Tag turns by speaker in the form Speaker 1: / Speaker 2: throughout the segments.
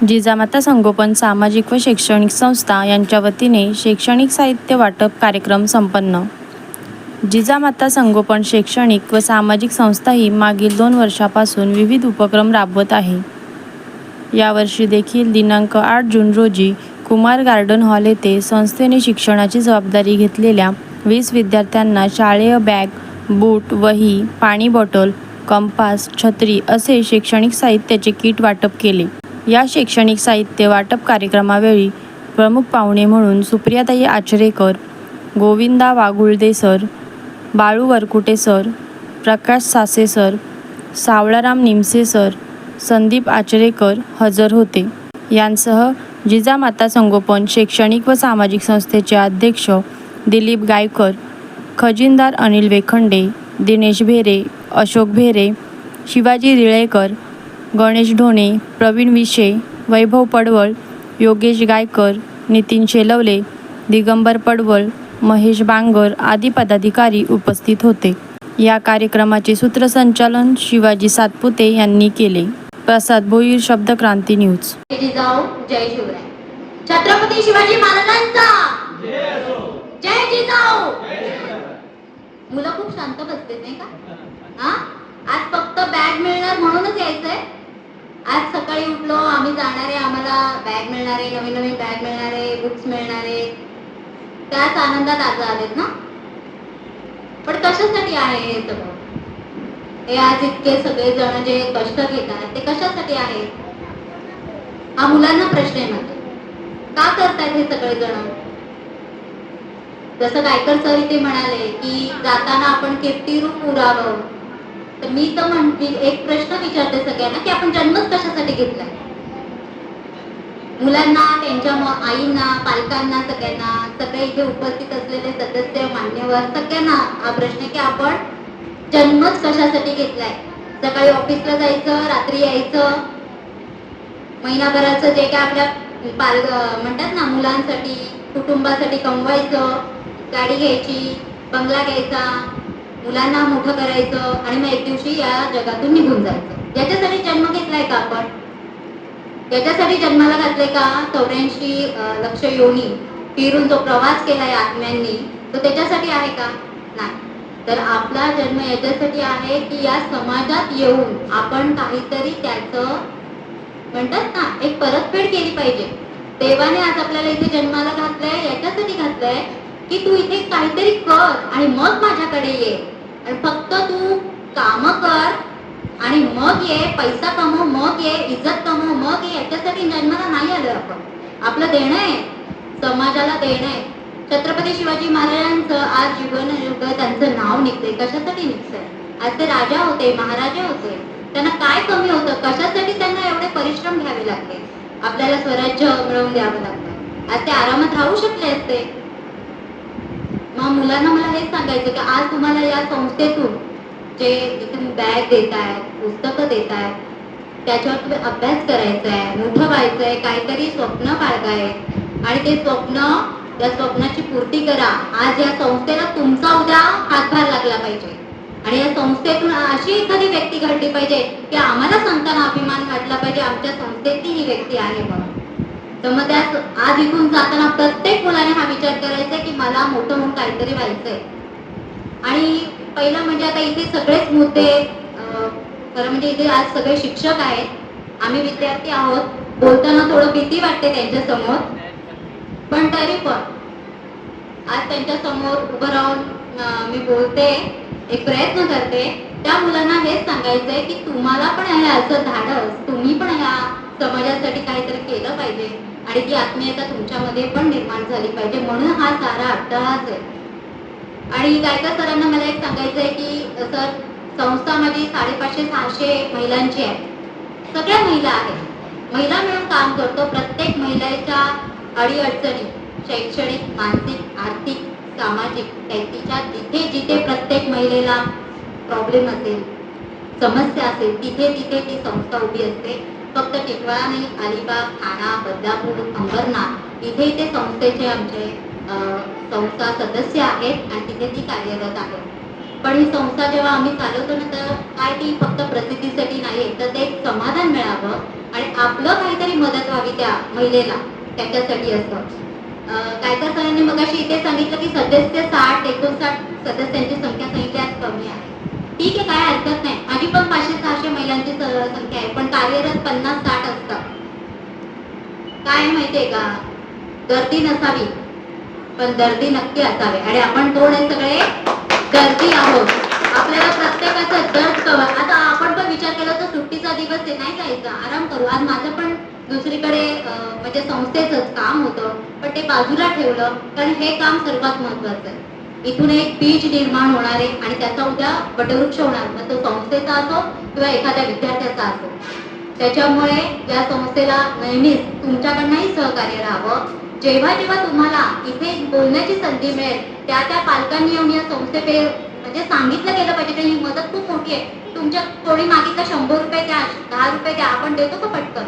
Speaker 1: जिजामाता संगोपन सामाजिक व शैक्षणिक संस्था यांच्या वतीने शैक्षणिक साहित्य वाटप कार्यक्रम संपन्न. जिजामाता संगोपन शैक्षणिक व सामाजिक संस्था ही मागील दोन वर्षापासून विविध उपक्रम राबवत आहे. यावर्षी देखील दिनांक आठ जून रोजी कुमार गार्डन हॉल येथे संस्थेने शिक्षणाची जबाबदारी घेतलेल्या वीस विद्यार्थ्यांना शाळेय बॅग बूट वही पाणी बॉटल कंपास छत्री असे शैक्षणिक साहित्याचे किट वाटप केले. या शैक्षणिक साहित्य वाटप कार्यक्रमावेळी प्रमुख पाहुणे म्हणून सुप्रियाताई Achrekar Govinda Vagulde sir Balu Varkute sir Prakash Sase sir Savalaram Nimse sir Sandeep Achrekar हजर होते. यांसह जिजामाता संगोपन शैक्षणिक व सामाजिक संस्थेचे अध्यक्ष दिलीप गायकर खजिनदार अनिल वेखंडे दिनेश भेरे अशोक भेरे शिवाजी रिळेकर गणेश ढोणे प्रवीण विशे वैभव पडवळ योगेश गायकर नितीन शेलवले दिगंबर पडवळ महेश बांगर आदी पदाधिकारी उपस्थित होते. या कार्यक्रमाचे सूत्रसंचालन शिवाजी सातपुते यांनी केले. प्रसाद भोईर शब्दक्रांती न्यूज.
Speaker 2: जय शिवराय. छत्रपती शिवाजी महाराजांचा! जय जिजाऊ! मुलं खूप शांत बसते नाही का? हा? आज फक्त बॅग मिळणार म्हणूनच यायचंय. आज सकाळी उठलो आम्ही जाणार आहे आम्हाला बॅग मिळणार आहे नवीन नवीन बॅग मिळणार आहे बुक्स मिळणार. आहे त्याच आनंदात आज आलेत ना? पण कशासाठी आहे हे सगळं? हे आज इतके सगळे जण जे कष्ट घेतात ते कशासाठी आहे? हा मुलांना प्रश्न आहे माझा. का करतायत हे सगळे जण? जसं गायकर सर इथे म्हणाले की जाताना आपण कीर्तिरूप उरावं. तर मी तर म्हणते एक प्रश्न विचारते सगळ्यांना की आपण जन्मच कशासाठी घेतलाय? मुलांना त्यांच्या आईंना पालकांना सगळ्यांना सगळे इथे उपस्थित असलेले सदस्य मान्यवर सगळ्यांना हा प्रश्न की आपण जन्मच कशासाठी घेतलाय? सकाळी ऑफिसला जायचं रात्री यायचं महिनाभराचं जे काय आपल्या पाल म्हणतात ना मुलांसाठी कुटुंबासाठी कमवायचं गाडी घ्यायची बंगला घ्यायचा मुलांना मोठं करायचं आणि मग एक दिवशी या जगातून निघून जायचं. याच्यासाठी जन्म घेतलाय का आपण? याच्यासाठी जन्माला घातले का? चौऱ्याऐंशी लक्ष योनी फिरून जो प्रवास केलाय आत्म्यांनी तो त्याच्यासाठी आहे का? नाही. तर आपला जन्म याच्यासाठी आहे की या समाजात येऊन आपण काहीतरी त्याचं म्हणतात ना एक परतफेड केली पाहिजे. देवाने आज आपल्याला इथे जन्माला घातलंय याच्यासाठी घातलंय की तू इथे काहीतरी कर आणि मग माझ्याकडे ये. फक्त तू काम कर आणि मग ये पैसा कमव मग ये इज्जत कमव मग ये. याच्यासाठी जन्माला नाही आलं आपण. आपलं देणं आहे. समाजाला देणं आहे. छत्रपती शिवाजी महाराजांचं आज जीवन युग त्यांचं नाव निघतंय. कशासाठी निघतंय? आज ते राजा होते महाराजा होते. त्यांना काय कमी होतं? कशासाठी त्यांना एवढे परिश्रम घ्यावे लागले? आपल्याला स्वराज्य मिळवून द्यावं लागतं. आज ते आरामात राहू शकले असते. मग मुलांना मला हेच सांगायचं की आज तुम्हाला या संस्थेतून जे तुम्ही बॅग देताय पुस्तकं देताय त्याच्यावर तुम्ही अभ्यास करायचा आहे मोठं व्हायचं आहे काहीतरी स्वप्न बाळगाय आणि ते स्वप्न त्या स्वप्नाची पूर्ती करा. आज या संस्थेला तुमचा उद्या हातभार लागला पाहिजे. आणि या संस्थेतून अशी एखादी व्यक्ती घडली पाहिजे की आम्हाला संतांना अभिमान वाटला पाहिजे. आमच्या संस्थेतली ही व्यक्ती आहे म्हणून. तर मग त्यात आज इथून जाताना प्रत्येक मुलाने हा विचार करायचा की मला मोठं होऊन काहीतरी व्हायचंय. आणि पहिलं म्हणजे आता इथे सगळेच मुद्दे खरं म्हणजे इथे आज सगळे शिक्षक आहेत. आम्ही विद्यार्थी आहोत. बोलताना थोडं भीती वाटते त्यांच्यासमोर. पण तरी पण आज त्यांच्यासमोर उभं राहून मी बोलते एक प्रयत्न करते. त्या मुलांना हेच सांगायचंय की तुम्हाला पण हे असं धाडस तुम्ही पण ह्या समाजासाठी काहीतरी केलं पाहिजे. आणि ती आत्मीयता तुमच्यामध्ये पण निर्माण झाली पाहिजे. म्हणून हा सारा अट्टहास आहे. आणि गायका सरांना मला एक सांगायचं आहे की सर संस्था माझी साडेपाचशे सहाशे महिलांची आहे. सगळ्या महिला आहेत. महिला मिळून काम करतो. प्रत्येक महिलेच्या अडीअडचणी शैक्षणिक मानसिक आर्थिक सामाजिक तिच्या जिथे जिथे प्रत्येक महिलेला प्रॉब्लेम असेल समस्या असेल तिथे तिथे ती संस्था उभी असते. फक्त टिटवाळा नाही अलिबाग ठाणा बदलापूर अंबरनाथ इथे इथे संस्थेचे आमचे संस्था सदस्य आहेत आणि तिथे ती कार्यरत आहेत पण ही संस्था जेव्हा आम्ही चालवतो ना तर काय ती फक्त प्रसिद्धीसाठी नाही तर ते एक समाधान मिळावं आणि आपलं काहीतरी मदत व्हावी त्या महिलेला त्याच्यासाठी असतं काय काय सरांनी मगाशी इथे सांगितलं की सदस्य साठ एकोणसाठ सदस्यांची संख्या सांगितली आज कमी आहे. ठीक आहे काय हरकत नाही. आधी पण पाचशे सहाशे महिलांची संख्या आहे पण कार्यरत पन्नास साठ असतात. काय आहे माहितीये का? गर्दी नसावी पण गर्दी नक्की असावी. आणि आपण कोण आहे सगळे? गर्दी आहोत. आपल्याला प्रत्येकाचं दर्द कवर आता आपण पण विचार केला तर सुट्टीचा दिवस आहे नाही जायचा. आराम करू. आज माझं पण दुसरीकडे म्हणजे संस्थेचंच काम होतं पण ते बाजूला ठेवलं कारण हे काम सर्वात महत्वाचं आहे. इथून एक बीज निर्माण होणार आहे आणि त्याचा उद्या वटवृक्ष होणार. मग तो संस्थेचा असो किंवा एखाद्या विद्यार्थ्याचा असो. त्याच्यामुळे या संस्थेला नेहमीच तुमच्याकडनंही सहकार्य राहावं. जेव्हा जेव्हा तुम्हाला इथे बोलण्याची संधी मिळेल त्या त्या पालकांनी येऊन या संस्थेपे म्हणजे सांगितलं गेलं पाहिजे की ही मदत खूप मोठी आहे. तुमच्या कोणी मागितलं शंभर रुपये द्या दहा रुपये द्या आपण देतो का पटकन?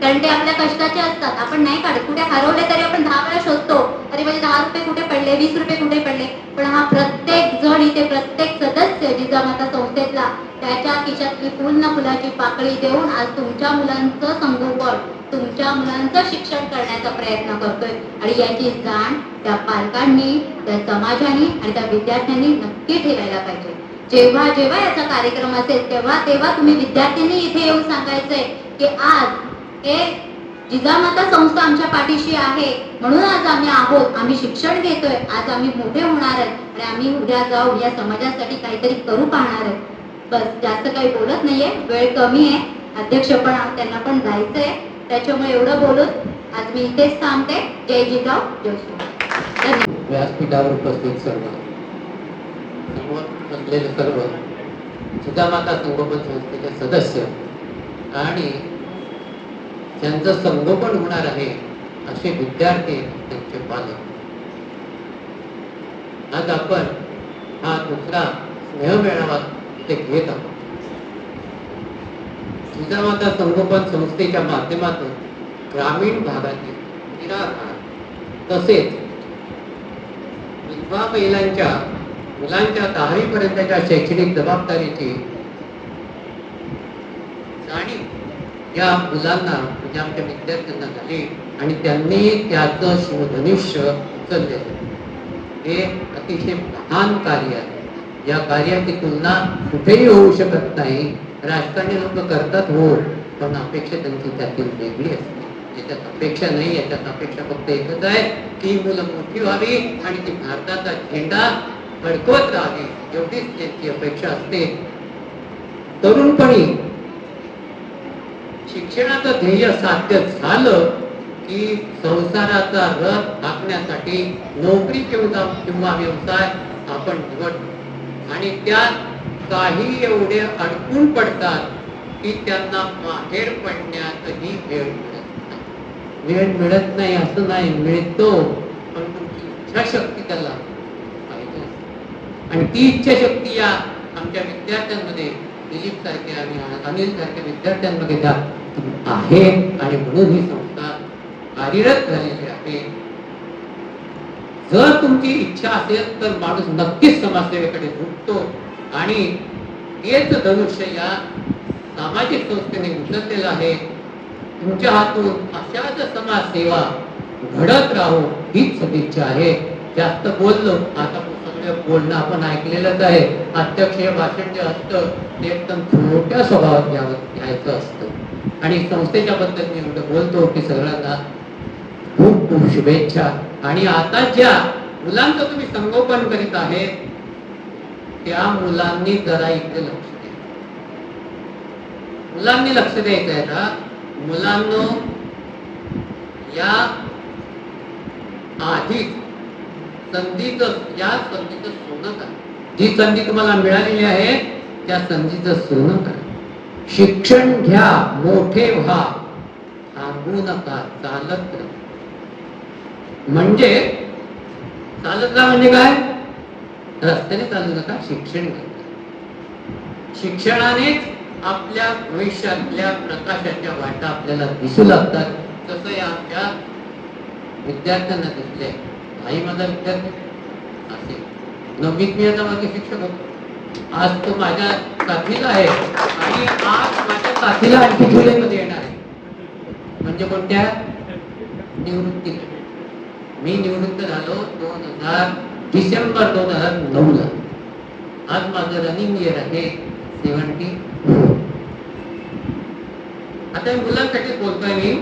Speaker 2: कारण ते आपल्या कष्टाचे असतात. आपण नाही काढत. कुठे हरवले तरी आपण दहा वेळा शोधतो. अरे म्हणजे दहा रुपये कुठे पडले? वीस रुपये कुठे पडले? पण हा प्रत्येक जण इथे प्रत्येक सदस्य जिजामाता संस्थेतला त्याच्या खिशातली पूर्ण फुलाची पाकळी देऊन आज तुमच्या मुलांचं संगोपन तुमच्या मुलांचं शिक्षण करण्याचा प्रयत्न करतोय. आणि याची जाण त्या पालकांनी त्या समाजाने आणि त्या विद्यार्थ्यांनी नक्की ठेवायला पाहिजे. जेव्हा जेव्हा याचा कार्यक्रम असेल तेव्हा तेव्हा तुम्ही विद्यार्थ्यांनी इथे येऊन सांगायचंय की आज ते जिजामाता संस्था आमच्या पाठीशी आहे. म्हणून आज आम्ही आहोत. आम्ही शिक्षण घेतोय. आज आम्ही मोठे होणार आहेत आणि आम्ही उद्या जाऊन या समाजासाठी काहीतरी करू पाहणार आहे. बस जास्त काही बोलत नाहीये. वेळ कमी आहे. अध्यक्ष पण त्यांना पण जायचंय. त्याच्यामुळे एवढं बोलून आज मी इथेच थांबते. जय जिजाऊ जय श्रीराम
Speaker 3: व्यासपीठावर उपस्थित सर्व. समोर सर्व. संगोपन संस्थेचे सदस्य आणि ज्यांचं संगोपन होणार आहे असे विद्यार्थी त्यांचे पालक. आज आपण हा दुसरा स्नेह मेळावा ते घेत आहोत. जिजामाता संगोपन संस्थेच्या माध्यमातून ग्रामीण भागातील निराधार तसेच विधवा महिलांच्या मुलांच्या दहावीपर्यंतच्या शैक्षणिक जबाबदारीची जाणीव या मुलांना म्हणजे आमच्या विद्यार्थ्यांना झाले आणि त्यांनी त्याचं शिवधनुष्य उचललेलं. हे अतिशय महान कार्य आहे. या कार्याची तुलना कुठेही होऊ शकत नाही. राजकारणी लोक करतात हो पण अपेक्षा त्यांची त्यातील वेगळी असते. याच्यात अपेक्षा नाही याच्यात अपेक्षा फक्त एकच आहे की मुलं मोठी व्हावी आणि ती भारताचा झेंडा फडकवत राहावी. एवढीच त्यांची अपेक्षा असते. तरुणपणी शिक्षणाचं ध्येय साध्य झालं की संसाराचा रथ हाकण्यासाठी नोकरी किंवा किंवा व्यवसाय आपण निवडतो. आणि त्यात काही एवढे अडकून पडतात की त्यांना माहेर पडण्यातही वेळ मिळत नाही. वेळ मिळत नाही असं नाही मिळतो पण तुमची इच्छाशक्ती त्याला पाहिजे आणि ती इच्छाशक्ती या आमच्या विद्यार्थ्यांमध्ये दिलीप सारखे आणि अनिल सारख्या विद्यार्थ्यांमध्ये द्या आहे आणि म्हणून ही संस्था कार्यरत झालेली आहे. जर तुमची इच्छा असेल तर माणूस नक्कीच समाजसेवेकडे झुकतो आणि तेच धनुष्य या सामाजिक संस्थेने उचललेलं आहे. तुमच्या हातून अशाच समाजसेवा घडत राहो हीच सदिच्छा आहे. जास्त बोललो आता सगळं बोलणं आपण ऐकलेलंच आहे. अध्यक्ष भाषण जे असतं ते एकदम छोट्या स्वभावात घ्यावं घ्यायचं असतं. आणि संस्थेच्या बद्दल मी एवढं बोलतो की सगळ्यांना खूप खूप शुभेच्छा. आणि आता ज्या मुलांचं तुम्ही संगोपन करीत आहे त्या मुलांनी जरा इकडे लक्ष द्या. मुलांनी लक्ष द्यायचं आहे का मुलांना या आधीच संधीच या संधीचं सोनं करा. जी संधी तुम्हाला मिळालेली आहे त्या संधीचं सोनं करा. शिक्षण घ्या मोठे व्हा. थांबू नका चालत म्हणजे चालत राहा म्हणजे काय? रस्त्याने चालू नका शिक्षण घ्या. शिक्षणानेच आपल्या भविष्यातल्या प्रकाशाच्या वाटा आपल्याला दिसू लागतात. तसं या आमच्या विद्यार्थ्यांना दिसले. आई माझा विद्यार्थी. असे. नववीत मी आता माझे शिक्षक होतो. आज तो माझ्या साथीला आहे. आणि आज माझ्या साथीला आणखी जुलैमध्ये येणार आहे. म्हणजे कोणत्या? निवृत्ती. मी निवृत्त झालो दोन हजार डिसेंबर दोन हजार नऊला. आज माझं रनिंग इयर आहे सेव्हन्टी आता मुलांसाठी बोलतोय मी.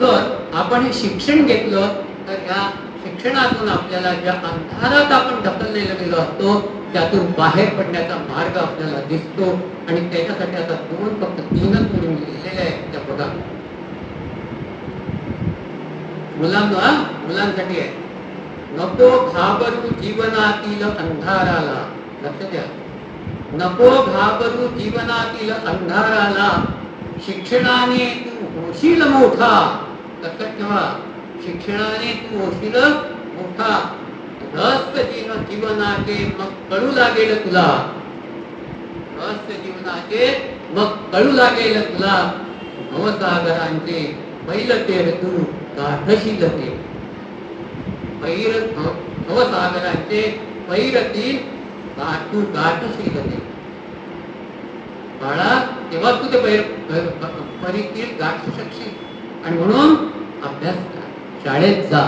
Speaker 3: तर आपण हे शिक्षण घेतलं तर ह्या शिक्षणातून आपल्याला ज्या अंधारात आपण ढकललेला गेलो असतो त्यातून बाहेर पडण्याचा मार्ग आपल्याला दिसतो आणि त्याच्यासाठी आता दोन फक्त तीनच म्हणून लिहिलेले आहेत त्या बघा मुलांना मुलांसाठी आहे. नको घाबरू जीवनातील अंधाराला. लक्ष द्या. नको घाबरू जीवनातील अंधाराला. शिक्षणाने तू होशील मोठा. लक्षात ठेवा. शिक्षणाने तू होशील मोठा. रहस्य जीवन जीवनाचे मग कळू लागेल तुला. रहस्य जीवनाचे मग कळू लागेल तुला. भवसागरांचे बैल तेर तू गाठशील ते पैर भवसागरांचे पैर पैरतील गाठू गाठशील ते बाळा तेव्हा तू ते पैर परीतील गाठू शकशील. आणि म्हणून अभ्यास शाळेत जा.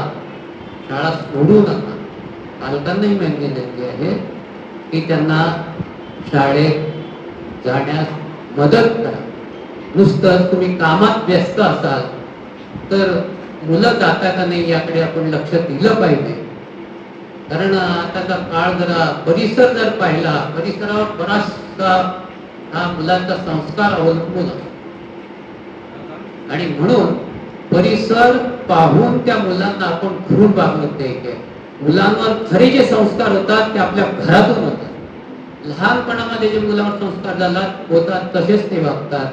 Speaker 3: शाळा सोडू नका. पालकांनाही मी विनंती आहे की त्यांना शाळेत जाण्यास मदत करा. नुसतं तुम्ही कामात व्यस्त असाल तर मुलं जाता का नाही याकडे आपण लक्ष दिलं पाहिजे. कारण आताचा काळ जरा परिसर जर पाहिला परिसरावर बराचसा हा मुलांचा संस्कार अवलंबून असतो. आणि म्हणून परिसर पाहून त्या मुलांना आपण घरून द्यायची. आहे मुलांवर खरे जे संस्कार होतात ते आपल्या घरातून होतात. लहानपणामध्ये जे मुलांवर संस्कार झाला होतात तसेच ते वागतात.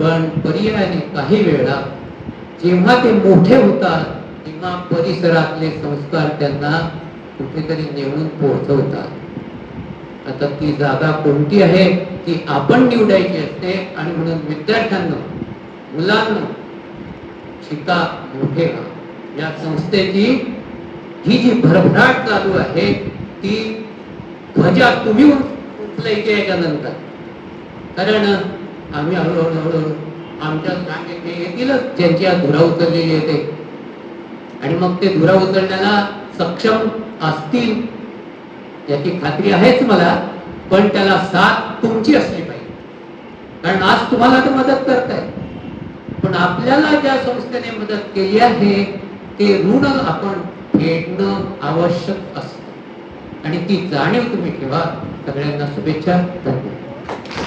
Speaker 3: पण पर्यायाने काही वेळा जेव्हा ते मोठे होतात तेव्हा परिसरातले संस्कार त्यांना कुठेतरी नेऊन पोहोचवतात. आता ती जागा कोणती आहे ती आपण निवडायची असते आणि म्हणून विद्यार्थ्यांना मुलांना शिका मोठे या संस्थेची ही जी भरभराट चालू आहे ती ध्वजा तुम्ही उचलायची याच्यानंतर. कारण आम्ही हळूहळू हळूहळू आमच्या ते येतीलच ज्यांची धुरा उचललेली येते आणि मग ते धुरा उचलण्याला सक्षम असतील याची खात्री आहेच मला पण त्याला साथ तुमची असली पाहिजे. कारण आज तुम्हाला तर मदत करताय. पण आपल्याला ज्या संस्थेने मदत केली आहे ते ऋण आपण येणं आवश्यक असतं. आणि ती जाणीव तुम्ही ठेवा. सगळ्यांना शुभेच्छा. धन्यवाद.